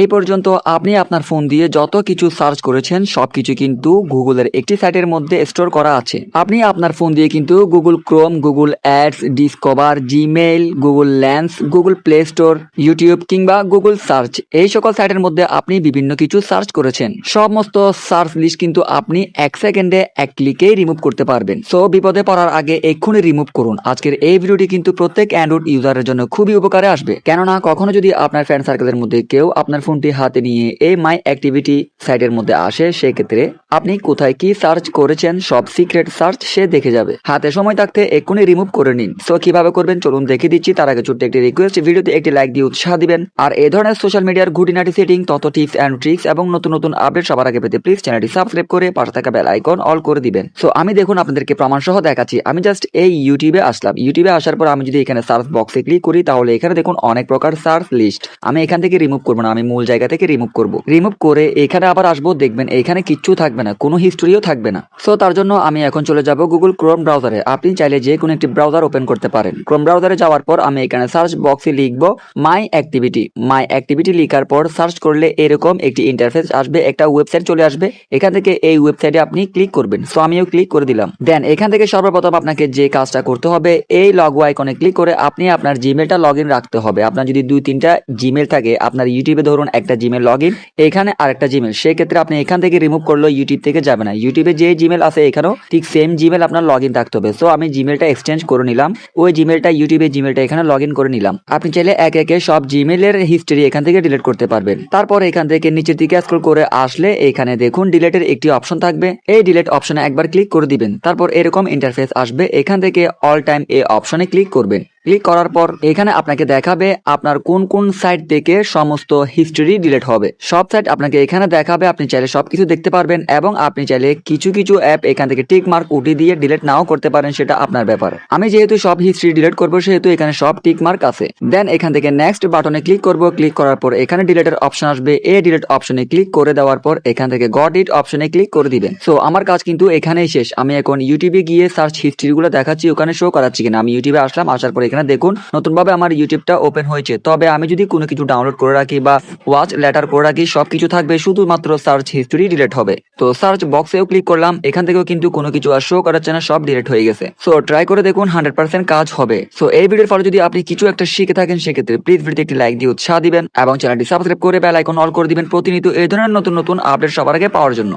এই পর্যন্ত আপনি আপনার ফোন দিয়ে যত কিছু সার্চ করেছেন সব কিছু কিন্তু গুগলের একটি সাইটের মধ্যে স্টোর করা আছে। আপনি আপনার ফোন দিয়ে কিন্তু Google Chrome, Google Ads, Discover, Gmail, Google Lens, Google Play Store, YouTube কিংবা গুগল সার্চ এই সকল সাইটের মধ্যে আপনি বিভিন্ন কিছু সার্চ করেছেন। সমস্ত সার্চ লিস্ট কিন্তু আপনি এক সেকেন্ডে এক ক্লিকেই রিমুভ করতে পারবেন। সো বিপদে পড়ার আগে এক্ষুনি রিমুভ করুন। আজকের এই ভিডিওটি কিন্তু প্রত্যেক অ্যান্ড্রয়েড ইউজারের জন্য খুবই উপকারে আসবে। কেননা, কখনো যদি আপনার ফ্রেন্ড সার্কেলের মধ্যে কেউ আপনার ফোনটি হাতে নিয়ে এই মাই অ্যাক্টিভিটি সাইটের মধ্যে আসে, সেক্ষেত্রে আপনি কোথায় কি সার্চ করেছেন, সব সিক্রেট সার্চ সে দেখে যাবে। হাতে সময় থাকতে এক্ষুনি রিমুভ করে নিন। সো কীভাবে করবেন? চলুন দেখে দিচ্ছি। তার আগে ছোট্ট একটি রিকোয়েস্ট ভিডিওতে একটি লাইক দিয়ে উৎসাহ দিবেন। আর এই ধরনের সোশ্যাল মিডিয়ার ঘুটিনাটি সেটিং তত টিপস অ্যান্ড ট্রিক্স এবং নতুন নতুন আপডেট সবার আগে পেতে প্লিজ চ্যানেলটি সাবস্ক্রাইব করে পাশে থাকা বেল আইকন অল করে দিবেন। সো আমি দেখুন আপনাদেরকে প্রমাণ সহ দেখাচ্ছি। আমি জাস্ট এই ইউটিউবে আসলাম। ইউটিউবে আসার পর আমি যদি এখানে সার্চ বক্সে ক্লিক করি, তাহলে এখানে দেখুন অনেক প্রকার সার্চ লিস্ট আমি এখান থেকে রিমুভ করব না। আমি মূল জায়গা থেকে রিমুভ করব। রিমুভ করে এখানে আবার আসব, দেখবেন এখানে কিচ্ছু থাকবে না, কোনো হিস্টোরিও থাকবে না। সো তার জন্য আমি এখন চলে যাব গুগল ক্রোম ব্রাউজারে আপনি চাইলে যে কোনো একটি ব্রাউজার ওপেন করতে পারেন। ক্রোম ব্রাউজারে যাওয়ার পর আমি এখানে সার্চ বক্সে লিখব মাই অ্যাক্টিভিটি মাই অ্যাক্টিভিটি লেখার পর সার্চ করলে এরকম একটি ইন্টারফেস আসবে, একটা ওয়েবসাইট চলে আসবে। এখান থেকে এই ওয়েবসাইটে আপনি ক্লিক করবেন। সো আমিও ক্লিক করে দিলাম। দেন এখান থেকে সর্বপ্রথম আপনাকে যে কাজটা করতে হবে, এই লগ আইকনে ক্লিক করে আপনি আপনার জিমেলটা লগ রাখতে হবে। আপনার যদি দুই তিনটা জিমেল থাকে, আপনার ইউটিউবে ধরুন একটা জিমেল লগ ইন এখানে আরেকটা জিমেল সেক্ষেত্রে আপনি এখান থেকে রিমুভ করলেও ইউটিউব থেকে যাবে না। ইউটিউবে যে জিমেল আছে এখানেও ঠিক সেম জিমেল আপনার লগ ইন থাকতে হবে। সো আমি জিমেলটা এক্সচেঞ্জ করে নিলাম। ওই জিমেলটা ইউটিউবে জিমেলটা এখানে লগ ইন করে নিলাম। আপনি চাইলে একে একে সব জিমেলের হিস্ট্রি এখান থেকে ডিলিট করতে পারবেন। তারপর এখান থেকে নিচের দিকে স্ক্রল করে আসলে এখানে দেখুন ডিলেটের একটি অপশন থাকবে। এই ডিলেট অপশনে একবার ক্লিক করে দিবেন। তারপর এরকম ইন্টারফেস আসবে। এখান থেকে অল টাইম এই অপশনে ক্লিক করবেন। ক্লিক করার পর এখানে আপনাকে দেখাবে আপনার কোন কোন সাইট থেকে সমস্ত হিস্ট্রি ডিলেট হবে। সব সাইট আপনাকে এখানে দেখাবে, আপনি চাইলে সবকিছু দেখতে পারবেন এবং আপনি চাইলে কিছু কিছু অ্যাপ এখান থেকে টিক মার্ক উঠি দিয়ে ডিলেট নাও করতে পারেন, সেটা আপনার ব্যাপার। আমি যেহেতু সব হিস্ট্রি ডিলিট করব, সেহেতু এখানে সব টিক মার্ক আছে। দেন এখান থেকে নেক্সট বাটনে ক্লিক করব ক্লিক করার পর এখানে ডিলিটের অপশন আসবে। এই ডিলিট অপশনে ক্লিক করে দেওয়ার পর এখান থেকে গড ইট অপশনে ক্লিক করে দিবেন। সো আমার কাজ কিন্তু এখানেই শেষ। আমি এখন ইউটিউবে গিয়ে সার্চ হিস্ট্রিগুলো দেখাচ্ছি, ওখানে শো করাচ্ছি কিনা। আমি ইউটিউবে আসলাম, আসার পর এখানে দেখুন, নতুনভাবে আমার ইউটিউবটা ওপেন হয়েছে। তবে আমি যদি কোনো কিছু ডাউনলোড করে রাখি বা ওয়াচ লেটার করে রাখি সব কিছু থাকবে, শুধুমাত্র সার্চ হিস্ট্রি ডিলিট হবে। তো সার্চ বক্সেও ক্লিক করলাম, এখান থেকেও কিন্তু কোনো কিছু আর শো করাচ্ছে না সব ডিলিট হয়ে গেছে। সো ট্রাই করে দেখুন হান্ড্রেড পার্সেন্ট কাজ হবে। সো এই ভিডিওর ফলে যদি আপনি কিছু একটা শিখে থাকেন, সেক্ষেত্রে প্লিজ ভিডিওতে একটি লাইক দিয়ে উৎসাহ দিবেন এবং চ্যানেলটি সাবস্ক্রাইব করে বেল আইকন অল করে দিবেন প্রতিনিয়ত এই ধরনের নতুন নতুন আপডেট সবার আগে পাওয়ার জন্য।